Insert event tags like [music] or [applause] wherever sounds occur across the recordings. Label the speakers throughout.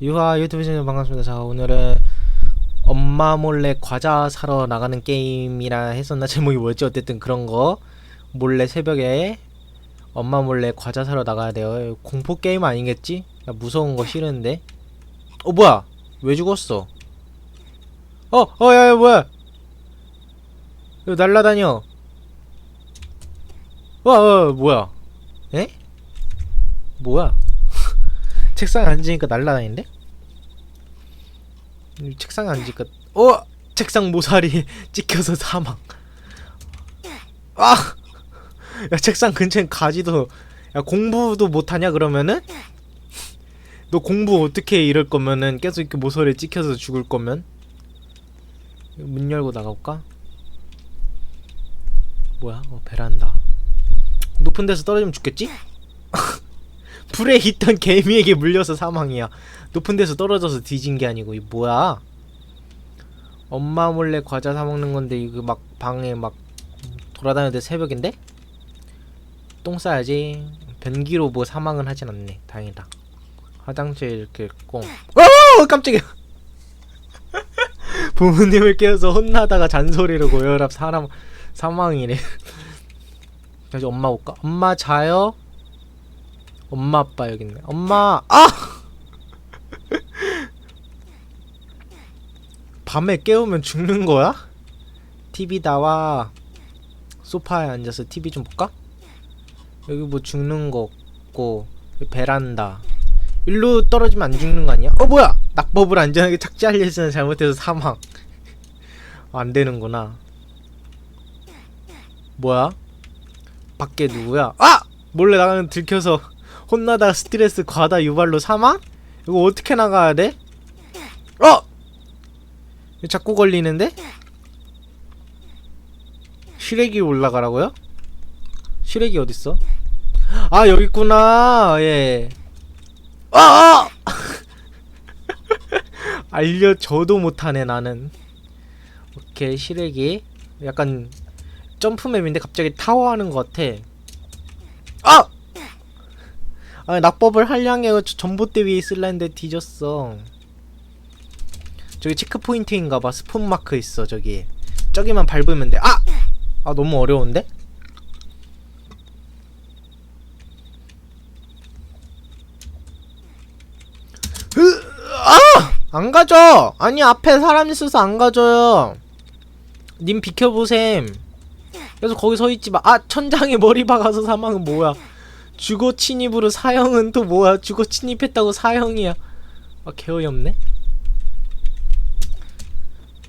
Speaker 1: 유하 유튜브 시청 반갑습니다. 자 오늘은 엄마 몰래 과자 사러 나가는 게임이라 했었나 [laughs] 제목이 뭐였지 어쨌든 그런 거 몰래 새벽에 엄마 몰래 과자 사러 나가야 돼요. 공포 게임 아니겠지? 나 무서운 거 싫은데. 어 뭐야? 왜 죽었어? 어, 어, 야, 야, 뭐야? 이거 날라다녀. 와, 어, 뭐야? 에? 뭐야? 책상에 앉으니까 날라다니는데? 이 책상에 앉으니까 어! 책상 모서리 [laughs] 찍혀서 사망. 아! 야 책상 근처엔 가지도 야 공부도 못하냐 그러면은? 너 공부 어떻게 해 이럴 거면은 계속 이렇게 모서리에 찍혀서 죽을 거면? 문 열고 나가볼까? 뭐야? 어 베란다. 높은 데서 떨어지면 죽겠지? [laughs] 불에 있던 [laughs] 개미에게 물려서 사망이야. 높은 데서 떨어져서 뒤진 게 아니고 이 뭐야? 엄마 몰래 과자 사 먹는 건데 이거 막 방에 막 돌아다니는데 새벽인데? 똥 싸야지. 변기로 뭐 사망은 하진 않네. 다행이다. 화장실 이렇게 있고. 어 깜짝이야. [laughs] 부모님을 깨워서 혼나다가 잔소리로 고혈압 사람 사망이네. 다시 [laughs] 엄마 올까? 엄마 자요? 엄마 아빠 여기 있네. 엄마 아! 밤에 깨우면 죽는 거야? TV 나와. 소파에 앉아서 TV 좀 볼까? 여기 뭐 죽는 거 없고 베란다. 일로 떨어지면 안 죽는 거 아니야? 어 뭐야? 낙법을 안전하게 착지하려 했으나 잘못해서 사망. 안 되는구나. 뭐야? 밖에 누구야? 아! 몰래 나가면 들켜서 혼나다가 스트레스 과다 유발로 사망? 이거 어떻게 나가야 돼? 어! 자꾸 걸리는데? 시래기 올라가라고요? 시래기 어딨어? 아 여기 있구나 예. 아! 아! [laughs] 알려줘도 못하네 나는 오케이 시래기 약간 점프맵인데 갑자기 타워하는 것 같아 아! 아 낙법을 저 전봇대 위에 있을라 했는데 뒤졌어 저기 체크포인트인가봐 스폰 마크 있어 저기 저기만 밟으면 돼 아! 아 너무 어려운데? 으, 아! 안 가져! 아니 앞에 사람 있어서 안 가져요 님 비켜보셈 그래서 거기 서있지 마. 아 천장에 머리 박아서 사망은 뭐야? 주거 침입으로 사형은 또 뭐야? 주거 침입했다고 사형이야. 아 개어이없네.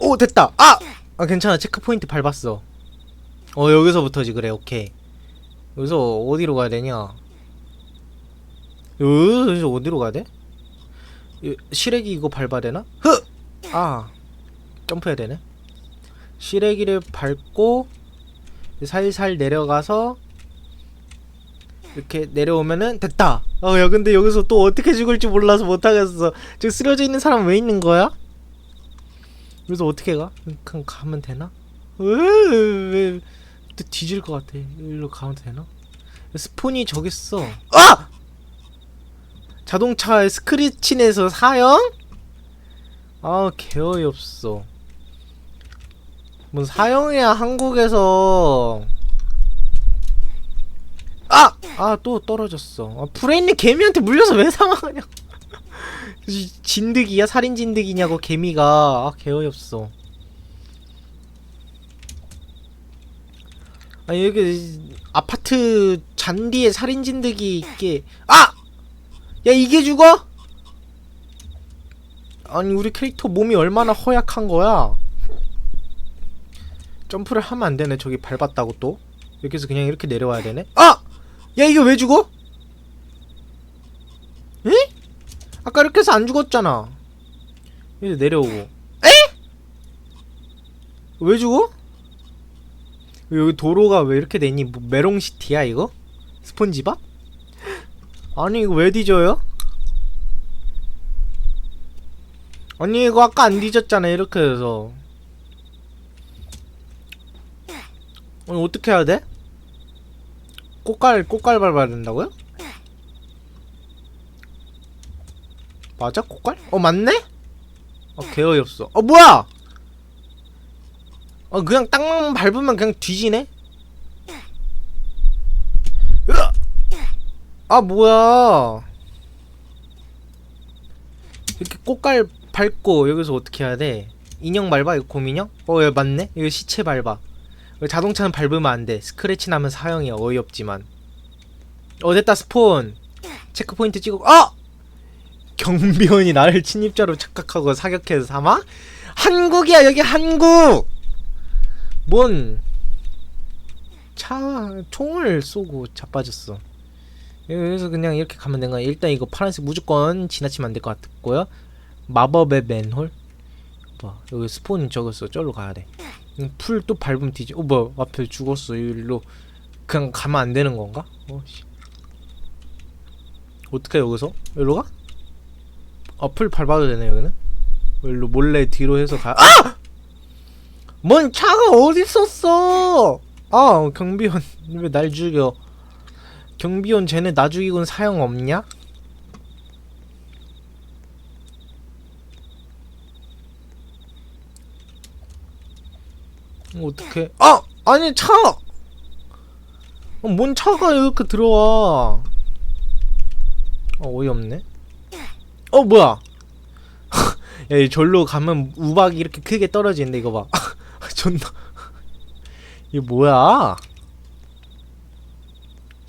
Speaker 1: 오 됐다. 아! 아 괜찮아. 체크 포인트 밟았어. 어 여기서부터지 그래. 오케이. 여기서 어디로 가야 되냐? 여기서 어디로 가야 돼? 이- 시래기 이거 밟아야 되나? 흐! 아 점프해야 되네. 시래기를 밟고 살살 내려가서 이렇게 내려오면은 됐다. 어, 야 근데 여기서 또 어떻게 죽을지 몰라서 못 하겠어. 지금 쓰러져 있는 사람 왜 있는 거야? 그래서 어떻게 가? 그냥 가면 되나? 왜왜 또 뒤질 것 같아. 일로 가면 되나? 스폰이 저기 있어. 아! 자동차 스크래치에서 사형? 아 개어이 없어. 뭔 사형이야 한국에서 아! 아 또 떨어졌어 아, 있는 개미한테 물려서 왜 사망하냐 이 [laughs] 진드기야? 살인 진드기냐고 개미가 아 개어이없어 아 여기 아파트 잔디에 살인 진드기 있게 아! 야 이게 죽어? 아니 우리 캐릭터 몸이 얼마나 허약한 거야 점프를 하면 안 되네. 저기 밟았다고 또. 여기서 그냥 이렇게 내려와야 되네. 아! 야, 이거 왜 죽어? 에? 아까 이렇게 해서 안 죽었잖아. 이제 내려오고. 에? 왜 죽어? 여기 도로가 왜 이렇게 되니? 뭐 메롱시티야, 이거? 스폰지밥? 아니, 이거 왜 뒤져요? 아니, 이거 아까 안 뒤졌잖아, 이렇게 해서. 아니 어떻게 해야 돼? 꽃갈 꽃갈 밟아야 된다고요? 맞아 고깔? 어 맞네? 어 개어이없어 어 뭐야 어 그냥 땅만 밟으면 그냥 뒤지네! 아 뭐야 이렇게 꽃갈 밟고 여기서 어떻게 해야 돼 인형 밟아 이거 곰인형? 어 야, 맞네 이거 시체 밟아 자동차는 밟으면 안 돼? 스크래치 나면 사형이야. 어이없지만. 어 됐다 스폰. 체크포인트 찍고 아! 경비원이 나를 침입자로 착각하고 사격해서 삼아? 한국이야 여기 한국! 뭔? 차 총을 쏘고 자빠졌어. 그래서 그냥 이렇게 가면 거야. 일단 이거 파란색 무조건 지나치면 안 될 것 같고요. 마법의 맨홀? 봐 여기 스폰 적었어. 저기로 가야 돼 풀 또 밟으면 뒤지 어 뭐야 앞에 죽었어 일로 그냥 가면 안 되는 건가? 어 씨 어떻게 여기서? 여기로 가? 아, 풀 밟아도 되네, 여기는? 일로 몰래 뒤로 해서 가. 아! 뭔 차가 어디 있었어? 아, 경비원. 왜 날 죽여? 경비원 쟤네 나 죽이고는 사형 없냐? 어, 어떡해. 아! 아니, 차! 어, 뭔 차가 이렇게 들어와. 어, 어이없네. 어, 뭐야. [laughs] 야, 이 절로 가면 우박이 이렇게 크게 떨어지는데, 이거 봐. [laughs] 존나. 이게 뭐야?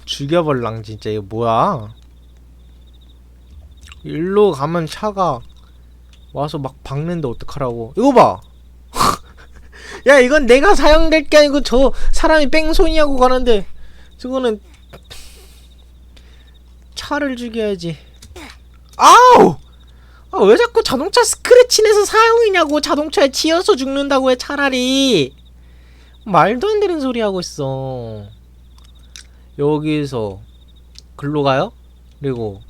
Speaker 1: 죽여벌랑, 진짜. 이거 뭐야? 일로 가면 차가 와서 막 박는데 어떡하라고. 이거 봐! 야, 이건 내가 사용될 게 아니고 저 사람이 뺑소니하고 가는데, 저거는 차를 죽여야지. 아우! 아, 왜 자꾸 자동차 스크래치 내서 사용이냐고 자동차에 치여서 죽는다고 해 차라리 말도 안 되는 소리 하고 있어 여기서 글로 가요? 그리고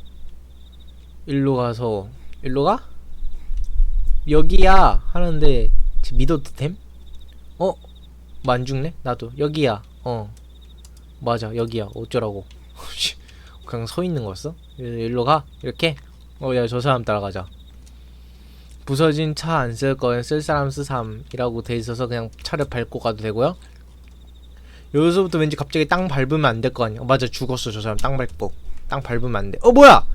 Speaker 1: 일로 가서 일로 가? 여기야 하는데 지금 믿어도 됨? 어? 뭐안 죽네? 나도 여기야 어 맞아 여기야 어쩌라고 [laughs] 그냥 서 있는 거였어? 일로 가 이렇게 어, 야, 저 사람 따라가자. 부서진 차 안 쓸 거엔 쓸 사람 쓰삼이라고 돼 있어서 그냥 차를 밟고 가도 되고요. 여기서부터 왠지 갑자기 땅 밟으면 안 될 거 아니야. 어, 맞아, 죽었어, 저 사람. 땅 밟고. 땅 밟으면 안 돼. 어, 뭐야!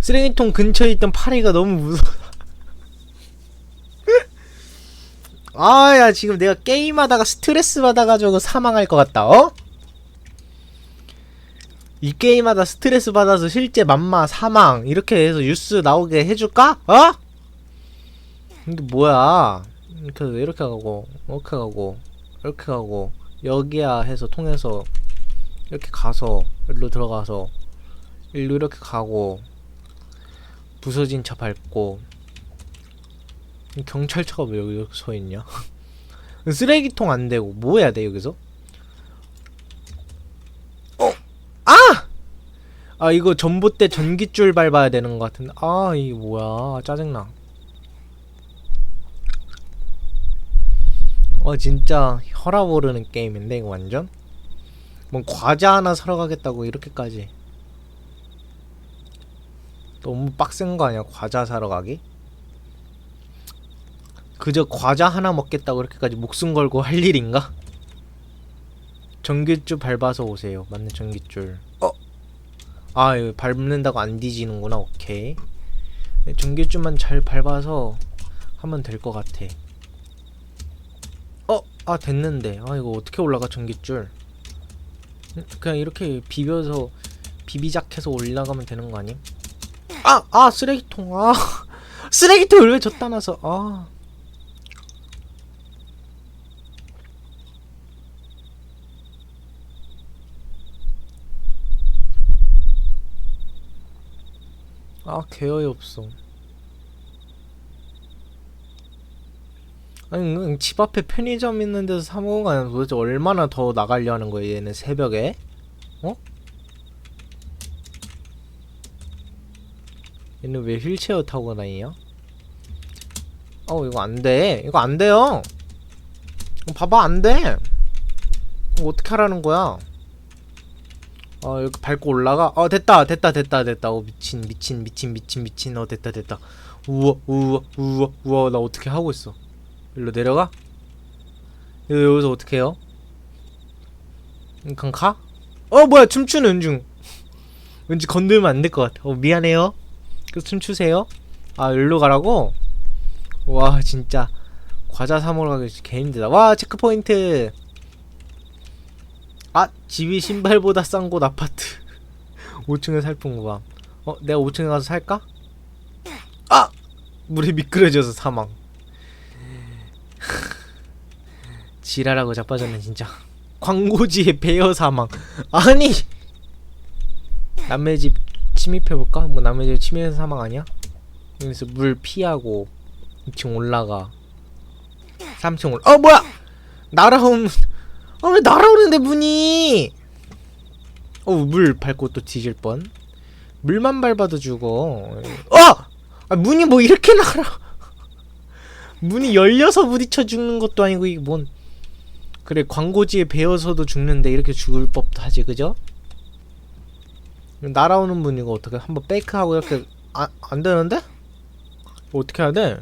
Speaker 1: 쓰레기통 근처에 있던 파리가 너무 무서워. 아, 야, 지금 내가 게임하다가 스트레스 받아가지고 사망할 것 같다, 어? 이 게임하다 스트레스 받아서 실제 맘마 사망 이렇게 해서 뉴스 나오게 해줄까? 어? 이게 뭐야? 이렇게 이렇게 가고 이렇게 가고 이렇게 가고 여기야 해서 통해서 이렇게 가서 일로 들어가서 일로 이렇게 가고 부서진 차 밟고 경찰차가 왜 여기 서 있냐? [laughs] 쓰레기통 안 되고 뭐 해야 돼 여기서? 아! 이거 전봇대 전기줄 밟아야 되는 것 같은데. 아 이게 뭐야? 짜증나. 어 진짜 혈압 오르는 게임인데 이거 완전? 뭐 과자 하나 사러 가겠다고 이렇게까지. 너무 빡센 거 아니야 과자 사러 가기? 그저 과자 하나 먹겠다고 이렇게까지 목숨 걸고 할 일인가? 전기줄 밟아서 오세요 맞네 전기줄 어? 아 이거 밟는다고 안 뒤지는구나 오케이 네, 전기줄만 잘 밟아서 하면 될 것 같아 어? 아 됐는데 아 이거 어떻게 올라가 전기줄 음, 그냥 이렇게 비벼서 비비작해서 올라가면 되는 거 아님? 아! 아 쓰레기통 아 [laughs] 쓰레기통을 왜 줬다 놔서 아 아 개어이 없어. 아니 그냥 집 앞에 편의점 있는 데서 사 먹은 거 아니야? 도대체 얼마나 더 나가려 하는 거야 얘는 새벽에? 어? 얘는 왜 휠체어 타고 다니냐? 어 이거 안돼. 이거 안돼요. 봐봐 안돼. 어떻게 하라는 거야 어 이렇게 밟고 올라가? 어 됐다 됐다 됐다 됐다. 어 미친 미친 미친 미친 미친. 어 됐다 됐다. 우와 우와 우와 우와. 나 어떻게 하고 있어? 일로 내려가? 여기, 여기서 어떻게 해요? 그냥 가? 어 뭐야. 춤추는 은중. 왠지 건들면 안 될 것 같아. 어 미안해요. 그 춤추세요. 아 일로 가라고? 와 진짜. 과자 사 먹으러 가기 개 힘들다. 와 체크포인트 아 집이 신발보다 싼 곳 아파트. 5층에 살픈 거봐 어 내가 5층에 가서 살까? 아! 물에 미끄러져서 사망. [laughs] 지랄하고 자빠졌네 진짜. 광고지에 베어 사망. 아니! 남의 집 침입해볼까? 뭐 남의 집 침입해서 사망 아니야? 여기서 물 피하고 2층 올라가. 3층 올라 어 뭐야! 날아오는 아 왜 날아오는데 문이 어물 밟고 또 뒤질 뻔 물만 밟아도 죽어 어! 아 문이 뭐 이렇게 날아 문이 열려서 부딪혀 죽는 것도 아니고 이게 뭔 그래 광고지에 베어서도 죽는데 이렇게 죽을 법도 하지 그죠? 날아오는 문 이거 어떻게 한번 페이크하고 이렇게 아, 안 되는데? 뭐 어떻게 해야 돼?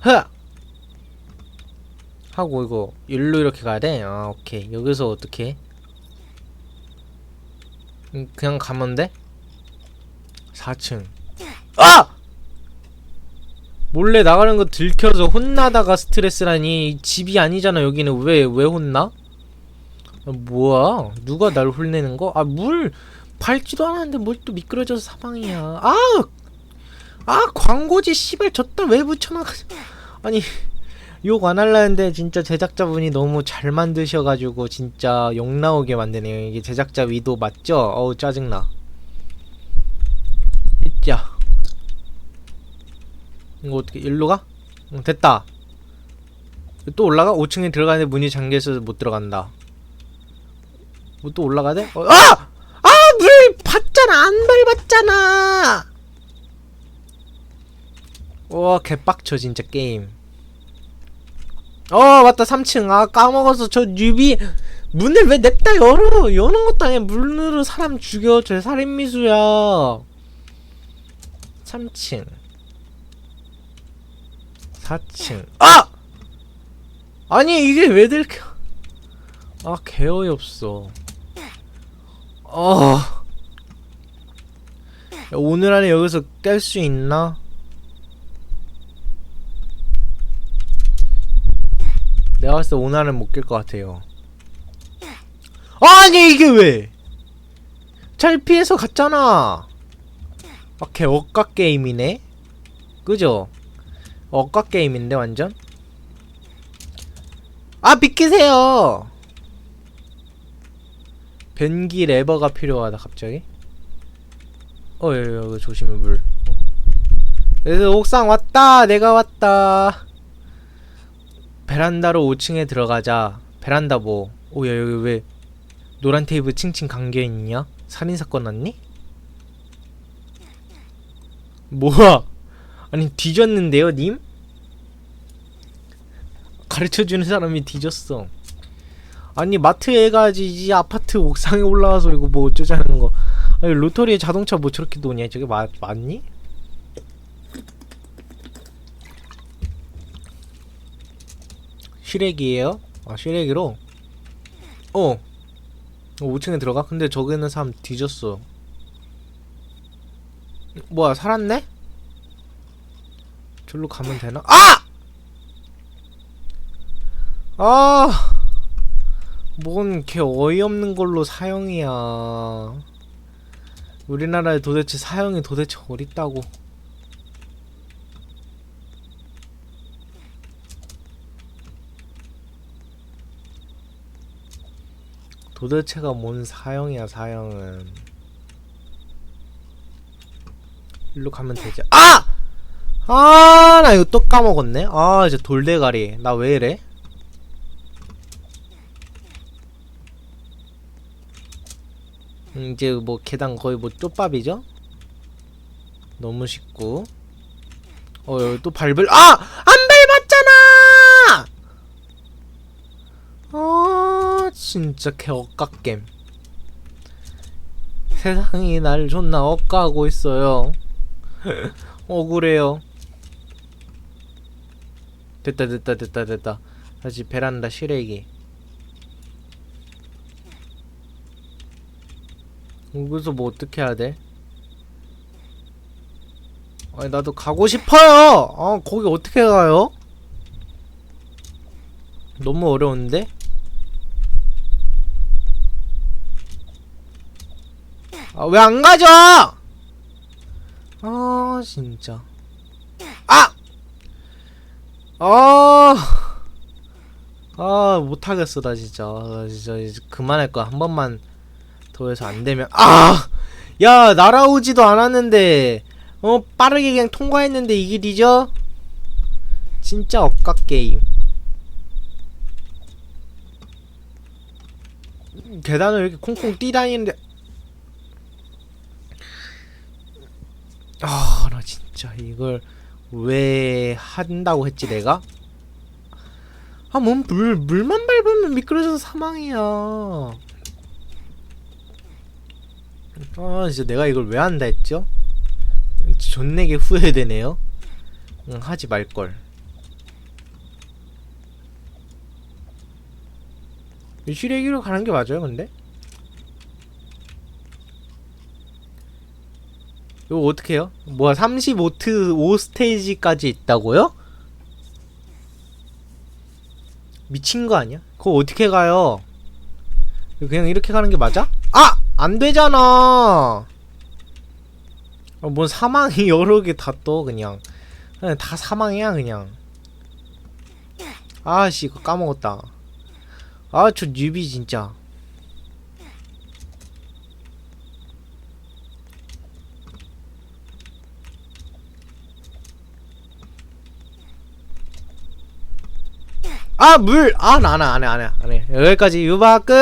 Speaker 1: 흐! 하고 이거 일로 이렇게 가야 돼? 아 오케이 여기서 어떻게 음, 그냥 가면 돼? 4층 아! 몰래 나가는 거 들켜서 혼나다가 스트레스라니 집이 아니잖아 여기는 왜 왜 혼나? 아, 뭐야 누가 날 혼내는 거? 아 물 밟지도 않았는데 뭘 또 미끄러져서 사망이야 아! 아 광고지 씨발 저따 왜 붙여놔가 아니 욕 안 할라 했는데 진짜 제작자분이 너무 잘 만드셔가지고 진짜 욕 나오게 만드네요 이게 제작자 위도 맞죠? 어우 짜증나 있자 이거 어떻게 일로 가? 응, 됐다 또 올라가? 5층에 들어가는데 문이 잠겨 있어서 못 들어간다 뭐 또 올라가야 돼? 어, 아! 아! 물 봤잖아 안 밟았잖아 와 개빡쳐 진짜 게임 어 맞다. 3층. 아 까먹어서 저 뉴비 문을 왜 냅다 열어? 여는 것도 아니야 문으로 사람 죽여. 저 살인미수야. 3층. 4층. 아! 아니 이게 왜 들켜? 아 개어이 없어. 어. 야, 오늘 안에 여기서 깰 수 있나? 내가 봤을 때 오늘 안에 못깰 것 같아요 아니 이게 왜? 잘 피해서 갔잖아 아, 개 억까 게임이네? 그죠? 억까 게임인데 완전? 아 비키세요! 변기 레버가 필요하다 갑자기 어 여기, 조심해 물 어. 그래서 옥상 왔다 내가 왔다 베란다로 5층에 들어가자 베란다 뭐 오야 여기 왜 노란 테이프 칭칭 감겨 있냐? 살인 사건 났니? 뭐야 아니 뒤졌는데요 님? 가르쳐 주는 사람이 뒤졌어 아니 마트에 가지 이 아파트 옥상에 올라와서 이거 뭐 어쩌자는 거 아니 로터리에 자동차 뭐 저렇게 노냐 저게 마, 맞니? 시래기예요? 아 시래기로? 어 5층에 들어가? 근데 저기 있는 사람 뒤졌어 뭐야 살았네? 절로 가면 되나? 아! 아! 뭔 개 어이없는 걸로 사형이야 우리나라에 도대체 사형이 도대체 어딨다고 도대체가 뭔 사형이야 사형은 일로 가면 되지 아! 아, 나 이거 또 까먹었네. 아, 이제 돌대가리. 나 왜 이래? 음, 이제 뭐 계단 거의 뭐 쪽밥이죠? 너무 쉽고. 어, 여기 또 밟을, 아! 안 밟았잖아! 아, 진짜 개 억각겜. 세상이 날 존나 억까하고 있어요. [laughs] 억울해요. 됐다 됐다 됐다 됐다. 다시 베란다 실외기. 여기서 뭐 어떻게 해야 돼? 아니 나도 가고 싶어요. 아 거기 어떻게 가요? 너무 어려운데? 아 왜 안 가져? 아 진짜. 아! 아! 아 못하겠어 나 진짜. 아, 진짜 이제 그만할 거야 한 번만 더 해서 안 되면 아! 야 날아오지도 않았는데 어 빠르게 그냥 통과했는데 이 길이죠? 진짜 억각 게임. 계단을 이렇게 콩콩 뛰다니는데 아 나 진짜 이걸 왜 한다고 했지 내가? 아 뭔 물 물만 밟으면 미끄러져서 사망이야. 아 진짜 내가 이걸 왜 한다 했죠? 존내게 후회되네요. 응, 하지 말걸. 시래기로 가는 게 맞아요, 근데? 이거 어떻게 해요? 뭐야, 35트 5스테이지까지 있다고요? 미친 거 아니야? 그거 어떻게 가요? 그냥 이렇게 가는 게 맞아? 아! 안 되잖아! 어, 뭔 사망이 [laughs] 여러 개 다 떠 그냥 그냥 다 사망이야 그냥 아씨 이거 까먹었다 아 저 뉴비 진짜 아 물! 아 나 안 해 안 해 안해 안 해. 여기까지. 유바 끝